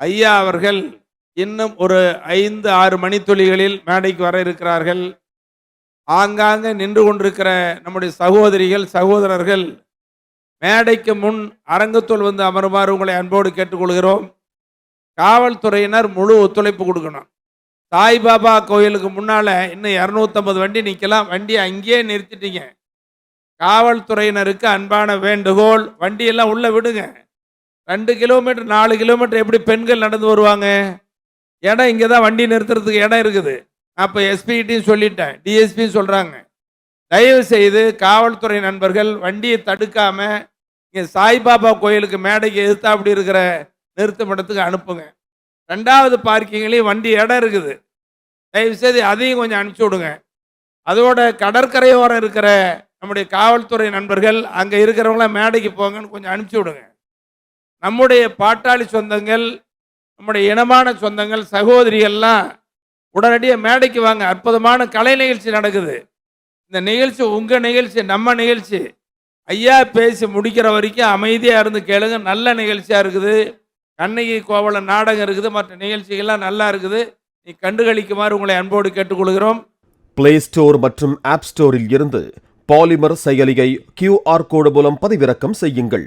ஐயா அவர்கள் இன்னும் ஒரு ஐந்து ஆறு மணித்துளிகளில் மேடைக்கு வர இருக்கிறார்கள். ஆங்காங்கே நின்று கொண்டிருக்கிற நம்முடைய சகோதரிகள் சகோதரர்கள் மேடைக்கு முன் அரங்கத்துள் வந்து அமருமாறு உங்களை அன்போடு கேட்டுக்கொள்கிறோம். காவல்துறையினர் முழு ஒத்துழைப்பு கொடுக்கணும். சாய்பாபா கோயிலுக்கு முன்னால் இன்னும் இரநூத்தம்பது வண்டி நிற்கலாம். வண்டியை அங்கேயே நிறுத்திட்டீங்க. காவல்துறையினருக்கு அன்பான வேண்டுகோள். வண்டியெல்லாம் உள்ளே விடுங்க. ரெண்டு கிலோமீட்டர் நாலு கிலோமீட்டர் எப்படி பெண்கள் நடந்து வருவாங்க? இடம் இங்கே தான் வண்டி நிறுத்துறதுக்கு இடம் இருக்குது. அப்போ எஸ்பிகிட்டையும் சொல்லிட்டேன். டிஎஸ்பியும் சொல்கிறாங்க தயவு செய்து காவல்துறை நண்பர்கள் வண்டியை தடுக்காமல் இங்கே சாய்பாபா கோயிலுக்கு மேடைக்கு எதிர்த்தா அப்படி இருக்கிற நிறுத்தும் இடத்துக்கு அனுப்புங்க. ரெண்டாவது பார்க்கிங்லேயும் வண்டி இடம் இருக்குது. தயவு செய்து அதையும் கொஞ்சம் அனுப்பிச்சி விடுங்க. அதோட கடற்கரையோரம் இருக்கிற நம்முடைய காவல்துறை நண்பர்கள் அங்கே இருக்கிறவங்களாம் மேடைக்கு போங்கன்னு கொஞ்சம் அனுப்பிச்சி விடுங்க. நம்முடைய பாட்டாளி சொந்தங்கள் நம்முடைய இனமான சொந்தங்கள் சகோதரிகள்லாம் உடனடியாக மேடைக்கு வாங்க. அற்புதமான கலை நிகழ்ச்சி நடக்குது. இந்த நிகழ்ச்சி உங்கள் நிகழ்ச்சி நம்ம நிகழ்ச்சி. ஐயா பேசி முடிக்கிற வரைக்கும் அமைதியாக இருந்து கேளுங்க. நல்ல நிகழ்ச்சியாக இருக்குது. கண்ணகி கோவலம் நாடகம் இருக்குது. மற்ற நிகழ்ச்சிகள்லாம் நல்லா இருக்குது. நீ கண்டுகளிக்குமாறு உங்களை அன்போடு கேட்டுக்கொள்கிறோம். பிளே ஸ்டோர் மற்றும் ஆப் ஸ்டோரில் இருந்து பாலிமர் செயலியை கியூஆர் கோடு மூலம் பதிவிறக்கம் செய்யுங்கள்.